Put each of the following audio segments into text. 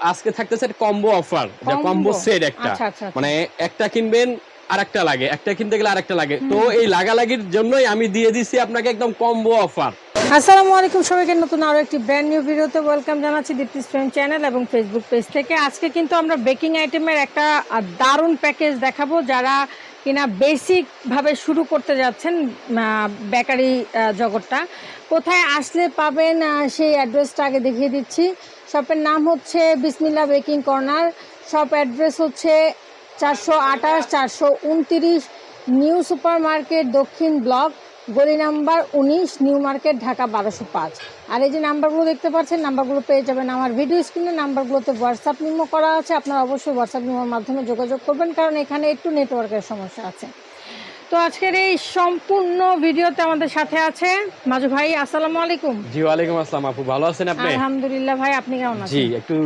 আজকে থাকতেছে combo offer যা কম্বো সেট একটা। আচ্ছা, আচ্ছা, আচ্ছা। মানে একটা কিনবেন আর একটা লাগে। একটা কিনতে গেলে আর একটা লাগে। তো এই লাগালাগির জন্যই আমি দিয়ে দিছি আপনাকে একদম কম্বো অফার আসসালামু আলাইকুম সবাইকে, নতুন আরও একটি ব্র্যান্ড নিউ ভিডিওতে ওয়েলকাম জানাচ্ছি দীপ্তি ফ্রেন্ড চ্যানেল এবং ফেসবুক পেজ থেকে। আজকে কিন্তু আমরা বেকিং আইটেমের একটা দারুণ প্যাকেজ দেখাবো যারা কিনা বেসিকভাবে শুরু করতে যাচ্ছেন বেকারি জগৎটা। কোথায় আসলে পাবেন সেই অ্যাড্রেসটা আগে দেখিয়ে দিচ্ছি। শপের নাম হচ্ছে বিসমিল্লা বেকিং কর্নার শপ অ্যাড্রেস হচ্ছে চারশো আঠাশ, চারশো উনতিরিশ নিউ সুপার মার্কেট দক্ষিণ ব্লক গলি নাম্বার উনিশ নিউ মার্কেট ঢাকা বারোশো পাঁচ। আর এই যে নাম্বারগুলো দেখতে পাচ্ছেন নাম্বারগুলো পেয়ে যাবেন আমার ভিডিও স্ক্রিনে। নাম্বারগুলোতে হোয়াটসঅ্যাপ নিমো করা আছে আপনারা অবশ্যই হোয়াটসঅ্যাপ নিমোর মাধ্যমে যোগাযোগ করবেন কারণ এখানে একটু নেটওয়ার্কের সমস্যা আছে। তো আজকের এই সম্পূর্ণ ভিডিওতে আমাদের সাথে আছে মাজু ভাই আসসালামু আলাইকুম। জি ওয়ালাইকুম আসসালাম আপু ভালো আছেন আপনি? আলহামদুলিল্লাহ ভাই আপনি কেমন আছেন জি আছেন? একটু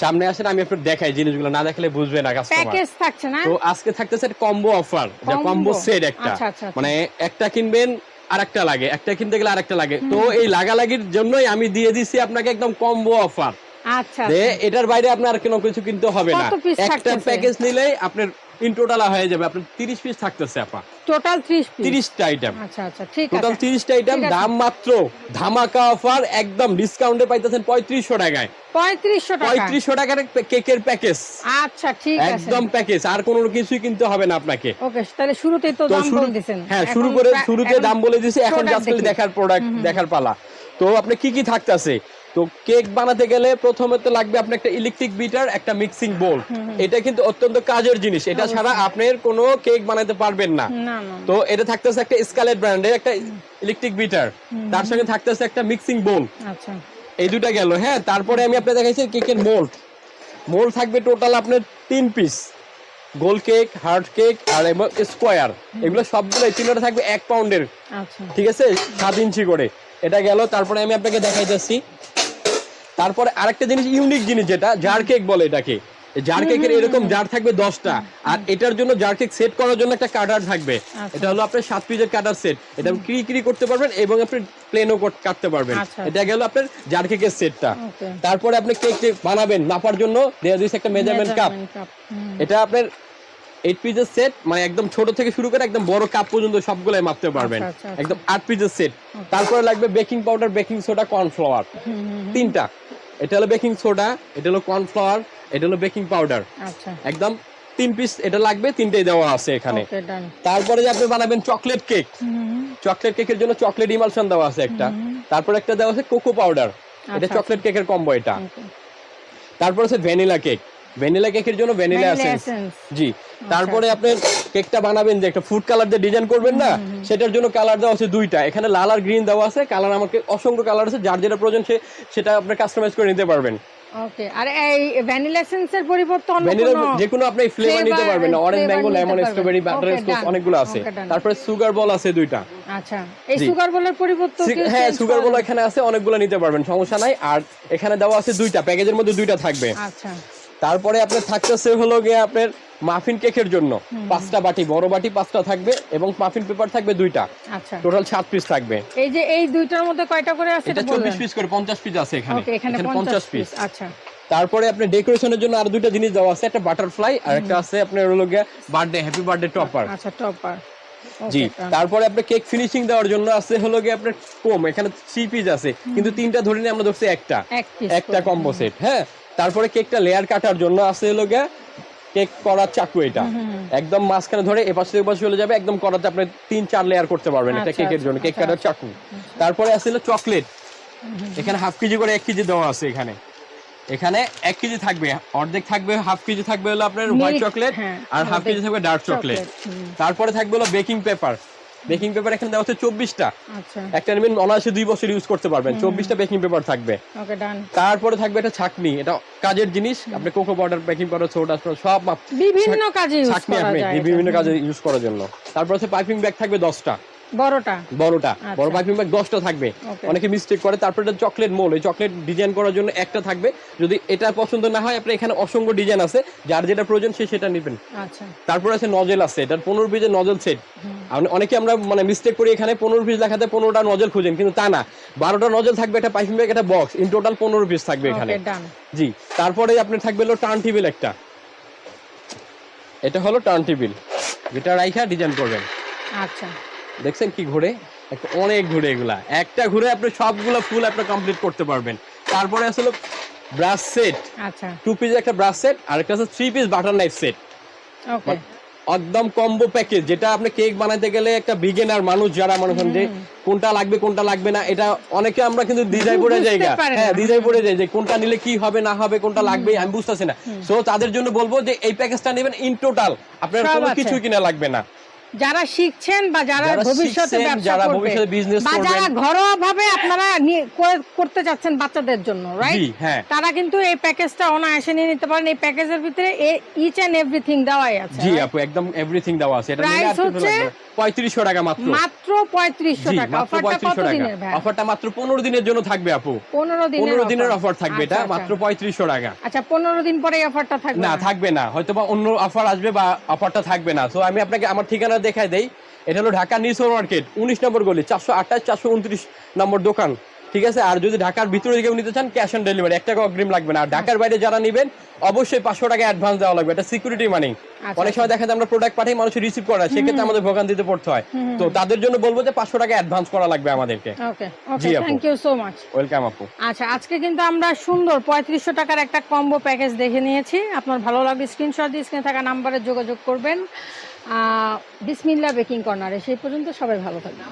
সামনে আসেন আমি একটু দেখাই জিনিসগুলো না দেখলে বুঝবে না কাস্টমার প্যাকেজ থাকছে না? তো আজকে থাকতেছে কম্বো অফার যা কম্বো সেট একটা। আচ্ছা, আচ্ছা, আচ্ছা। মানে একটা কিনবেন আর একটা লাগে। একটা কিনতে গেলে আর একটা লাগে। তো এই লাগালাগির জন্যই আমি দিয়ে দিছি আপনাকে একদম কম্বো অফার আচ্ছা এটার বাইরে আপনার কোনো কিছু কিনতে হবে না। একটা প্যাকেজ নিলেই আপনার ইন টোটাল হয়ে যাবে আপনার 30 পিস থাকতেছে আপা। টোটাল ত্রিশ পিস 30টা আইটেম আচ্ছা আচ্ছা ঠিক টোটাল আছে। 30টা আইটেম দাম মাত্র ধামাকা অফার একদম ডিসকাউন্টে পাইতেছেন 3500 টাকায়। পঁয়ত্রিশশো টাকা। 3500 টাকার কেকের প্যাকেজ। আচ্ছা ঠিক আছে। একদম প্যাকেজ আর কোনো কিছুই কিনতে হবে না আপনাকে। ওকে তাহলে শুরুতেই তো দাম বলে দিয়েছেন হ্যাঁ শুরু করে শুরুতে দাম বলে দিয়েছি এখন জাস্ট দেখার প্রোডাক্ট দেখার পালা। তো আপনি কি কি থাকতেছে তো কেক বানাতে গেলে প্রথমে তো লাগবে আপনার একটা ইলেকট্রিক বিটার একটা মিক্সিং বোল এটা কিন্তু অত্যন্ত কাজের জিনিস। এটা ছাড়া আপনার কোনো কেক বানাতে পারবেন না। তো এটা থাকতেছে একটা স্কালেট ব্র্যান্ডের একটা ইলেকট্রিক বিটার তার সঙ্গে থাকতেছে একটা মিক্সিং বোল আচ্ছা। এই দুটা গেল হ্যাঁ? তারপরে আমি আপনাকে দেখাইছি কেকের মোল্ড মোল্ড থাকবে টোটাল আপনার তিন পিস গোল কেক হার্ড কেক আর এবং স্কোয়ার এগুলো সবগুলো তিনটা থাকবে এক পাউন্ডের আচ্ছা। ঠিক আছে? সাত ইঞ্চি করে। এটা গেল তারপরে আমি আপনাকে দেখাই যাচ্ছি তারপরে আরেকটা জিনিস ইউনিক জিনিস যেটা জার কেক বলে এটাকে। জার কেকের এরকম জার থাকবে দশটা। আর এটার জন্য জার কেক সেট করার জন্য একটা কাটার থাকবে। আচ্ছা। এটা হলো আপনার সাত পিসের কাটার সেট এটা ক্রি ক্রি করতে পারবেন এবং আপনি প্লেনও কাটতে পারবেন। আচ্ছা। এটা গেল আপনার জার কেকের সেটটা তারপরে আপনি কেক বানাবেন নাপার জন্য দেওয়া দিয়েছে একটা মেজারমেন্ট কাপ এটা আপনার এইট পিসের সেট মানে একদম ছোট থেকে শুরু করে একদম বড় কাপ পর্যন্ত সবগুলাই মাপতে পারবেন। আচ্ছা। একদম আট পিসের সেট তারপরে লাগবে baking powder baking soda cornflour তিনটা। এটা হলো বেকিং সোডা এটা হলো কর্নফ্লাওয়ার এটা হলো বেকিং পাউডার। আচ্ছা। একদম তিন পিস এটা লাগবে তিনটেই দেওয়া আছে এখানে। ওকে ডান তারপরে যে আপনি বানাবেন চকলেট কেক চকলেট কেকের জন্য চকলেট ইমালশন দেওয়া আছে একটা। তারপরে একটা দেওয়া আছে কোকো পাউডার এটা আচ্ছা, চকলেট কেকের কম্বো এটা। তারপর আছে ভ্যানিলা কেক ভ্যানিলা কেকের জন্য ভ্যানিলা এসেন্স জি। তারপরে আপনি কেকটা বানাবেন যে একটা ফুড কালার দিয়ে ডিজাইন করবেন না সেটার জন্য কালার দেওয়া আছে দুইটা। এখানে লাল আর গ্রিন দেওয়া আছে। কালার আমাকে অসংখ্য কালার আছে। যার যেটা প্রয়োজন সে সেটা আপনি কাস্টমাইজ করে নিতে পারবেন। ওকে আর এই ভ্যানিলা এসেন্সের পরিবর্তে অন্য কোনো যে কোনো আপনি ফ্লেভার নিতে পারবেন orange mango lemon strawberry butterscotch. অনেকগুলো আছে। তারপরে সুগার বল আছে দুইটা। আচ্ছা এই সুগার বলের পরিবর্তে হ্যাঁ সুগার বল এখানে আছে অনেকগুলো নিতে পারবেন সমস্যা নাই। আর এখানে দেওয়া আছে দুইটা প্যাকেজের মধ্যে দুইটা থাকবে। আচ্ছা। তারপরে আপনার থাকতেছে হলো গিয়ে আপনার মাফিন কেকের জন্য। পাঁচটা বাটি বড় বাটি পাঁচটা থাকবে এবং মাফিন পেপার থাকবে দুইটা। আচ্ছা। টোটাল সাত পিস থাকবে। এই যে এই দুইটার মধ্যে কয়টা করে আছে এটা চব্বিশ পিস করে পঞ্চাশ পিস আছে এখানে। এখানে 50 পিস আচ্ছা। তারপরে আপনার ডেকোরেশনের জন্য আর দুইটা জিনিস দেওয়া আছে একটা বাটারফ্লাই আর একটা আছে আপনার হলো বার্থডে হ্যাপি বার্থডে টপার। আচ্ছা টপার। জি তারপরে আপনার কেক ফিনিশিং দেওয়ার জন্য আছে হলো গিয়ে আপনার কম এখানে থ্রি পিস আছে। কিন্তু তিনটা ধরে নিয়ে আমরা ধরছি একটা। একটা কম্বো সেট হ্যাঁ? তারপরে কেকটা লেয়ার কাটার জন্য আছে হলো গিয়ে কেক করার চাকু এটা। একদম মাঝখানে ধরে এপাশে এপাশে চলে যাবে একদম করাতে আপনি তিন চার লেয়ার করতে পারবেন এটা আচ্ছা, কেকের আচ্ছা, জন্য কেক আচ্ছা, কাটার চাকু। তারপরে আসলে চকলেট। এখানে হাফ কেজি করে এক কেজি দেওয়া আছে এখানে। এখানে এক কেজি থাকবে অর্ধেক থাকবে হাফ কেজি থাকবে হলো আপনার হোয়াইট চকলেট হ্যাঁ, আর হাফ কেজি থাকবে ডার্ক চকলেট তারপরে থাকবে হলো বেকিং পেপার বেকিং পেপার এখানে দেওয়া হচ্ছে চব্বিশটা। আচ্ছা। একটা নেবেন অনায়াসে দুই বছর ইউজ করতে পারবেন। চব্বিশটা বেকিং পেপার থাকবে। ওকে ডান তারপরে থাকবে একটা ছাকনি। এটা কাজের জিনিস। আপনি cocoa powder baking powder soda সব বিভিন্ন কাজে ইউজ ছাকনি করা আপনি যায় বিভিন্ন কাজে ইউজ করার জন্য। তারপর হচ্ছে পাইপিং ব্যাগ থাকবে দশটা। বড়টা? বড়টা। বড় আচ্ছা। ব্যাগ দশটা থাকবে। অনেকে মিস্টেক করে তারপরে এটা চকলেট মোল ওই চকলেট ডিজাইন করার জন্য একটা থাকবে। যদি এটা পছন্দ না হয় আপনার এখানে অসংখ্য ডিজাইন আছে। যার যেটা প্রয়োজন সে সেটা নেবেন। আচ্ছা। তারপর আছে নজেল আছে এটার পনেরো পিসের নজল সেট অনেকে আমরা মানে মিস্টেক করি এখানে পনেরো পিস দেখাতে পনেরোটা নজল খুঁজেন কিন্তু তা না। বারোটা নজল থাকবে একটা পাইপিং ব্যাগ একটা বক্স ইন টোটাল পনেরো পিস থাকবে এখানে। জি। তারপরে আপনার থাকবে হলো টার্ন টেবিল একটা। এটা হলো টার্ন টেবিল যেটা রাইখা ডিজাইন করবেন। আচ্ছা। দেখছেন কি ঘুরে? একটা অনেক ঘুরে এগুলা। একটা ঘুরে আপনি সবগুলো ফুল আপনি কমপ্লিট করতে পারবেন। তারপরে আসলে ব্রাশ সেট আচ্ছা। টু পিস একটা ব্রাশ সেট আর একটা আছে three piece butter knife set okay একদম কম্বো প্যাকেজ যেটা আপনি কেক বানাতে গেলে একটা বিগিনার মানুষ যারা মনে করেন যে কোনটা লাগবে কোনটা লাগবে না এটা অনেকে আমরা কিন্তু দ্বিধায় পড়ে যাই। হ্যাঁ দ্বিধায় পড়ে যাই যে কোনটা নিলে কি হবে না হবে কোনটা লাগবে আমি বুঝতেছি না। সো তাদের জন্য বলব যে এই প্যাকেজটা নেবেন ইন টোটাল আপনার কোনো কিছু কিনা লাগবে না। যারা শিখছেন বা যারা ভবিষ্যতে যারা ভবিষ্যতে বিজনেস বা যারা ঘরোয়া ভাবে আপনারা করতে চাচ্ছেন বাচ্চাদের জন্য রাইট হ্যাঁ। তারা কিন্তু এই প্যাকেজটা অনায়াসে নিয়ে নিতে পারেন। এই প্যাকেজের ভিতরে ইচ এন্ড এভরিথিং দেওয়াই আছে জি আপু একদম এভরিথিং দেওয়া আছে। এটা নিলে আর কিছু লাগবে টাকা মাত্র। মাত্র টাকা। মাত্র অফারটা কত পঁয়ত্রিশশো টাকা। দিনের ভাই? অফারটা মাত্র পনেরো দিনের জন্য থাকবে আপু। পনেরো দিনের পনেরো দিনের অফার থাকবে এটা আচ্ছা, মাত্র আচ্ছা। পঁয়ত্রিশশো টাকা। আচ্ছা পনেরো দিন পরে অফারটা থাকবে না থাকবে না। হয়তো বা অন্য অফার আসবে বা অফারটা থাকবে না। তো আমি আপনাকে আমার ঠিকানা দেখাই দেই। এটা হলো ঢাকা নিউসর মার্কেট উনিশ নম্বর গলি চারশো আঠাশ চারশো উনত্রিশ নম্বর দোকান। ঠিক আছে? আর যদি ঢাকার ভিতরে কেউ নিতে চান ক্যাশ অন ডেলিভারি এক টাকা অগ্রিম লাগবে না। আর ঢাকার বাইরে যারা নেবেন অবশ্যই পাঁচশো টাকা অ্যাডভান্স দেওয়া লাগবে। এটা সিকিউরিটি মানি আচ্ছা, অনেক সময় দেখা যায় আমরা প্রোডাক্ট পাঠাই মানুষ রিসিভ করে সেক্ষেত্রে আমাদের ভোগান দিতে পড়তে হয়। তো তাদের জন্য বলব যে পাঁচশো টাকা অ্যাডভান্স করা লাগবে আমাদেরকে। জি, thank you so much welcome আপু। আচ্ছা আজকে কিন্তু আমরা সুন্দর পঁয়ত্রিশশো টাকার একটা কম্বো প্যাকেজ দেখে নিয়েছি। আপনার ভালো লাগলে স্ক্রিনশট দিয়ে স্ক্রিনে থাকা নাম্বারে যোগাযোগ করবেন। বিসমিল্লা বেকিং কর্নারে সেই পর্যন্ত সবাই ভালো থাকবেন।